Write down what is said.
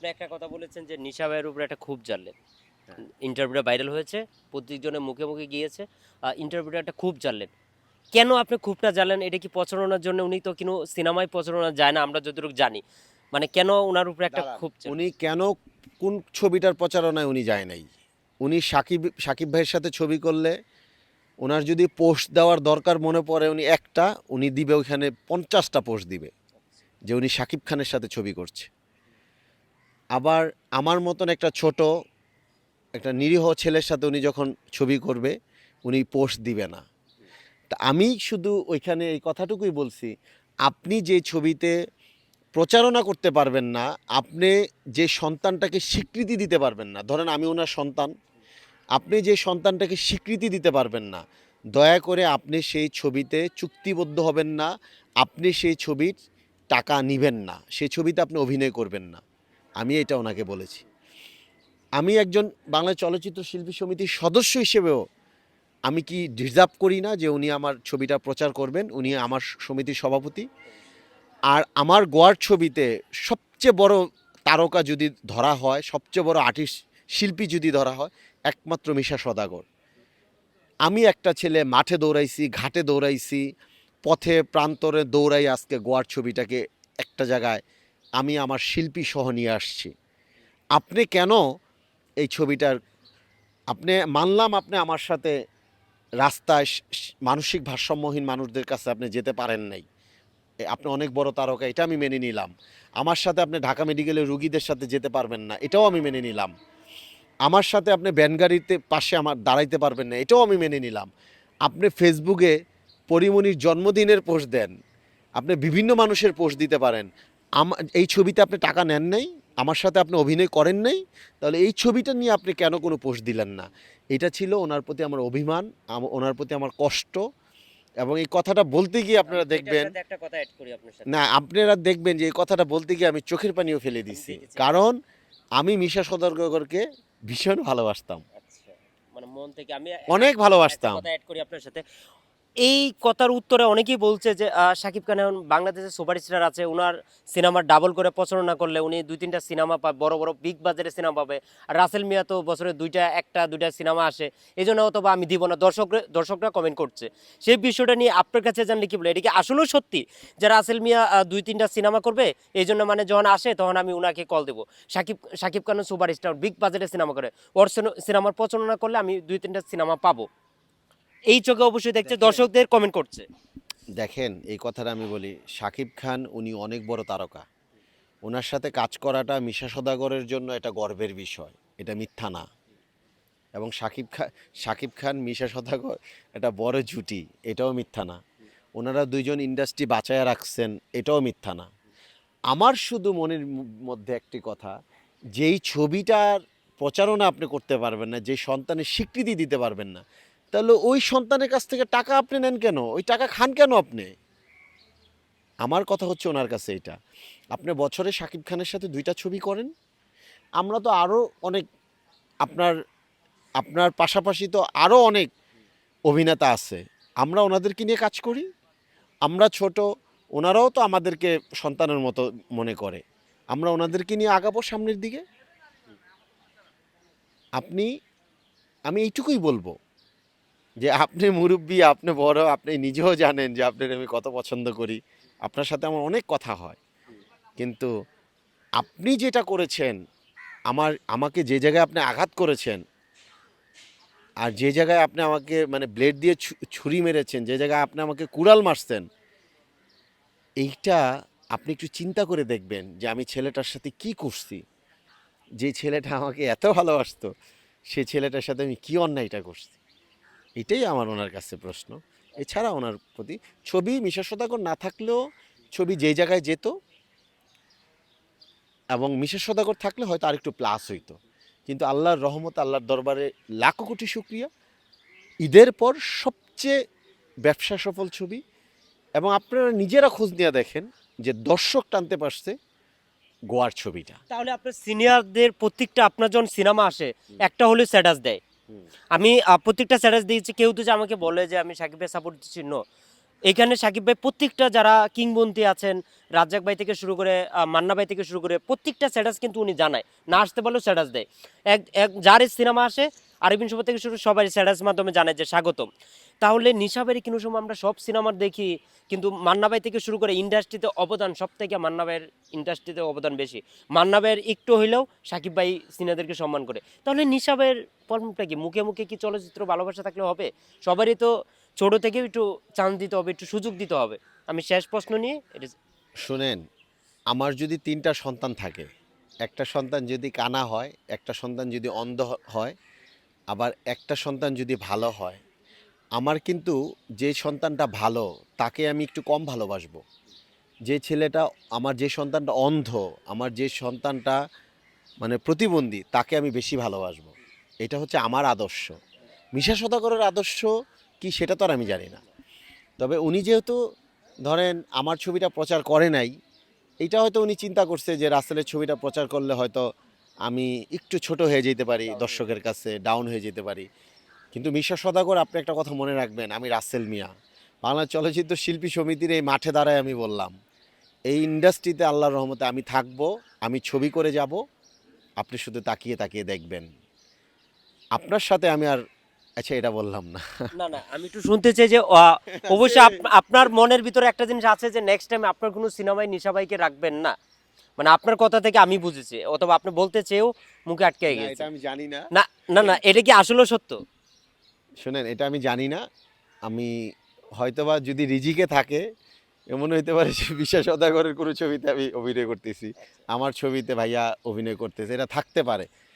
আপনি একটা কথা বলেছেন যে নিশা ভাইয়ের উপরে একটা খুব জানলেন। ইন্টারভিউটা ভাইরাল হয়েছে প্রত্যেকজনের মুখে মুখে গিয়েছে ইন্টারভিউটা একটা খুব জানলেন কেন আপনি খুবটা জানলেন এটা কি প্রচারণার জন্য উনি তো কোনো সিনেমায় প্রচারণা যায় না আমরা যতটুকু জানি। মানে কেন ওনার উপরে একটা খুব উনি কেন কোন ছবিটার প্রচারণায় উনি যায় নাই? উনি সাকিব সাকিব ভাইয়ের সাথে ছবি করলে ওনার যদি পোস্ট দেওয়ার দরকার মনে পড়ে উনি একটা উনি দিবে ওইখানে পঞ্চাশটা পোস্ট দিবে যে উনি সাকিব খানের সাথে ছবি করছে। আবার আমার মতন একটা ছোট, একটা নিরীহ ছেলের সাথে উনি যখন ছবি করবে, উনি পোস্ট দিবে না। তা আমি শুধু ওইখানে এই কথাটুকুই বলছি, আপনি যে ছবিতে প্রচারণা করতে পারবেন না, আপনি যে সন্তানটাকে স্বীকৃতি দিতে পারবেন না, ধরেন আমি ওনার সন্তান, আপনি যে সন্তানটাকে স্বীকৃতি দিতে পারবেন না, দয়া করে আপনি সেই ছবিতে চুক্তিবদ্ধ হবেন না, আপনি সেই ছবির টাকা নিবেন না, সেই ছবিতে আপনি অভিনয় করবেন না। আমি এটা ওনাকে বলেছি। আমি একজন বাংলা চলচ্চিত্র শিল্পী সমিতির সদস্য হিসেবেও আমি কি ডিজার্ভ করি না যে উনি আমার ছবিটা প্রচার করবেন, উনি আমার সমিতির সভাপতি? আর আমার গোয়ার ছবিতে সবচেয়ে বড় তারকা যদি ধরা হয়, সবচেয়ে বড় আর্টিস্ট, শিল্পী যদি ধরা হয়, একমাত্র মিশা সদাগর। আমি একটা ছেলে মাঠে দৌড়াইছি, ঘাটে দৌড়াইছি, পথে প্রান্তরে দৌড়াই আজকে গোয়ার ছবিটাকে একটা জায়গায় আমি আমার শিল্পী সহ নিয়ে আসছি। আপনি কেন এই ছবিটার, আপনি মানলাম আপনি আমার সাথে রাস্তায় মানসিক ভারসাম্যহীন মানুষদের কাছে আপনি যেতে পারেন নাই। আপনি অনেক বড় তারকা, এটা আমি মেনে নিলাম। আমার সাথে আপনি ঢাকা মেডিকেলের রুগীদের সাথে যেতে পারবেন না, এটাও আমি মেনে নিলাম। আমার সাথে আপনি ব্যানগাড়িতে পাশে আমার দাঁড়াইতে পারবেন না, এটাও আমি মেনে নিলাম। আপনি ফেসবুকে পরিমণির জন্মদিনের পোস্ট দেন, আপনি বিভিন্ন মানুষের পোস্ট দিতে পারেন। আমার এই ছবিতে আপনি টাকা নেন নাই আমার সাথে আপনি অভিনয় করেন নাই তাহলে এই ছবিটা নিয়ে আপনি কেন কোনো পোস্ট দিলেন না? এটা ছিল ওনার প্রতি আমার অভিমান ওনার প্রতি আমার কষ্ট এবং এই কথাটা বলতে গিয়ে আপনারা দেখবেন না আপনারা দেখবেন যে এই কথাটা বলতে গিয়ে আমি চোখের পানিও ফেলে দিচ্ছি কারণ আমি মিশা সদর্গরকে ভীষণ ভালোবাসতাম। আচ্ছা মানে অনেক ভালোবাসতাম। অ্যাড করি আপনার সাথে। এই কথার উত্তরে অনেকেই বলছে যে শাকিব খান এখন বাংলাদেশে সুপারস্টার আছে। ওনার সিনেমা ডাবল করে প্রচারণা করলে উনি দুই, তিনটা সিনেমা পাবে বড় বড় বিগ বাজারে সিনেমা পাবে। আর রাসেল মিয়া তো বছরে দুইটা, একটা, দুইটা সিনেমা আসে। এই জন্য হয়তো বা আমি দিব না। দর্শকরা দর্শকরা কমেন্ট করছে। সেই বিষয়টা নিয়ে আপনার কাছে জানলে কি বলে? এটা কি আসলেও সত্যি যে রাসেল মিয়া দুই, তিনটা সিনেমা করবে? এই জন্য মানে যখন আসে, তখন আমি ওনাকে কল দেবো। শাকিব শাকিব খান সুপারস্টার বিগ বাজারে সিনেমা করে। ওর সিনেমার প্রচারণা করলে আমি দুই, তিনটা সিনেমা পাবো। এই চোখে অবশ্যই দেখছে দর্শকদের কমেন্ট করছে। দেখেন এই কথাটা আমি বলি শাকিব খান উনি অনেক বড় তারকা। ওনার সাথে কাজ করাটা মিশা সদাগরের জন্য এটা গর্বের বিষয় এটা মিথ্যা না। এবং শাকিব খান শাকিব খান মিশা সদাগর এটা বড় জুটি এটাও মিথ্যা না। ওনারা দুইজন ইন্ডাস্ট্রি বাঁচায় রাখছেন এটাও মিথ্যা না। আমার শুধু মনের মধ্যে একটি কথা যেই ছবিটার প্রচারণা আপনি করতে পারবেন না যে সন্তানের স্বীকৃতি দিতে পারবেন না তাহলে ওই সন্তানের কাছ থেকে টাকা আপনি নেন কেন? ওই টাকা খান কেন আপনি? আমার কথা হচ্ছে ওনার কাছে এটা। আপনি বছরে শাকিব খানের সাথে দুইটা ছবি করেন। আমরা তো আরও অনেক আপনার আপনার পাশাপাশি তো আরও অনেক অভিনেতা আছে। আমরা ওনাদেরকে নিয়ে কাজ করি। আমরা ছোট, ওনারাও তো আমাদেরকে সন্তানের মতো মনে করে। আমরা ওনাদেরকে নিয়ে আগাবো সামনের দিকে। আপনি, আমি এইটুকুই বলব। যে আপনি মুরব্বী, আপনি বড়, আপনি নিজেও জানেন যে আপনার আমি কত পছন্দ করি। আপনার সাথে আমার অনেক কথা হয়। কিন্তু আপনি যেটা করেছেন, আমার, আমাকে যে জায়গায় আপনি আঘাত করেছেন, আর যে জায়গায় আপনি আমাকে মানে ব্লেড দিয়ে ছুরি মেরেছেন, যে জায়গায় আপনি আমাকে কুড়াল মারছেন, এইটা আপনি একটু চিন্তা করে দেখবেন যে আমি ছেলেটার সাথে কি করছি। যে ছেলেটা আমাকে এত ভালোবাসতো, সে ছেলেটার সাথে আমি কি অন্যায়টা করছি। এটাই আমার ওনার কাছে প্রশ্ন। এছাড়া ওনার প্রতি ছবি মিশা সদাগর না থাকলেও ছবি যেই জায়গায় যেত এবং মিশা সদাগর থাকলে হয়তো আরেকটু প্লাস হইতো। কিন্তু আল্লাহর রহমত আল্লাহর দরবারে লাখো কোটি শুক্রিয়া। ঈদের পর সবচেয়ে ব্যবসা সফল ছবি। এবং আপনারা নিজেরা খোঁজ নিয়ে দেখেন যে দর্শক টানতে পারছে গোয়ার ছবিটা। তাহলে আপনার সিনিয়রদের প্রত্যেকটা আপনার যখন সিনেমা আসে একটা হলে স্ট্যাটাস দেয়। আমি প্রত্যেকটা স্ট্যাটাস দিয়েছি। কেউ তো যে আমাকে বলে যে আমি সাকিব ভাই সাপোর্ট দিচ্ছি নো এখানে সাকিব ভাই প্রত্যেকটা যারা কিংবন্তি আছেন, রাজ্জাক ভাই থেকে শুরু করে মান্না ভাই থেকে শুরু করে প্রত্যেকটা স্ট্যাটাস কিন্তু উনি জানায়। না আসতে পারলেও স্ট্যাটাস দেয়। এক এক, যার সিনেমা আসে আরবিন সভা থেকে শুরু সবাই স্ট্যাটাস মাধ্যমে জানে যে স্বাগতম। তাহলে নিশাবের কোনো সময় আমরা সব সিনেমার দেখি? কিন্তু মান্না ভাই থেকে শুরু করে ইন্ডাস্ট্রিতে অবদান সব থেকে মান্না ভাইয়ের ইন্ডাস্ট্রিতে অবদান বেশি। মান্নাবাইয়ের একটু হইলেও সাকিব ভাই সিনেমাদেরকে সম্মান করে। তাহলে নিশাবের প্রবলেমটা কি? মুখে মুখে কি চলচ্চিত্র ভালোবাসা থাকলে হবে? সবারই তো ছোট থেকেও একটু চান্স দিতে হবে, একটু সুযোগ দিতে হবে। আমি শেষ প্রশ্ন নিয়ে এটা শুনেন, আমার যদি তিনটা সন্তান থাকে, একটা সন্তান যদি কানা হয়, একটা সন্তান যদি অন্ধ হয় আবার একটা সন্তান যদি ভালো হয়, আমার কিন্তু যে সন্তানটা ভালো, তাকে আমি একটু কম ভালোবাসবো। যে ছেলেটা আমার যে সন্তানটা অন্ধ, আমার যে সন্তানটা মানে প্রতিবন্ধী, তাকে আমি বেশি ভালোবাসবো। এটা হচ্ছে আমার আদর্শ। মিশা সদাগরের আদর্শ কি সেটা তো আর আমি জানি না। তবে উনি যেহেতু ধরেন আমার ছবিটা প্রচার করে নাই, এটা হয়তো উনি চিন্তা করছে যে রাসেলের ছবিটা প্রচার করলে হয়তো আমি একটু ছোট হয়ে যেতে পারি দর্শকের কাছে ডাউন হয়ে যেতে পারি। কিন্তু মিশা সদাগর আপনি একটা কথা মনে রাখবেন আমি রাসেল মিয়া। বাংলা চলচ্চিত্র শিল্পী সমিতির এই মাঠে দাঁড়ায় আমি বললাম এই ইন্ডাস্ট্রিতে আল্লাহর রহমতে আমি থাকব আমি ছবি করে যাব আপনি শুধু তাকিয়ে তাকিয়ে দেখবেন। আপনার সাথে আমি আর আচ্ছা এটা বললাম না। না না আমি একটু শুনতে চাই যে অবশ্যই আপনার মনের ভিতরে একটা জিনিস আছে যে নেক্সট টাইম আপনার কোনো সিনেমায় নিশা ভাইকে রাখবেন না। মানে আপনার কথা থেকে আমি বুঝেছি অথবা আপনি বলতে চেয়েও মুখে আটকে গেছে এটা আমি জানি না। না না না এটা কি আসলে সত্য? শুনেন এটা আমি জানি না। আমি হয়তোবা যদি রিজিকে থাকে এমন হইতে পারে যে বিশ্বাস সদাগরের কোনো ছবিতে আমি অভিনয় করতেছি। আমার ছবিতে ভাইয়া অভিনয় করতেছে এটা থাকতে পারে।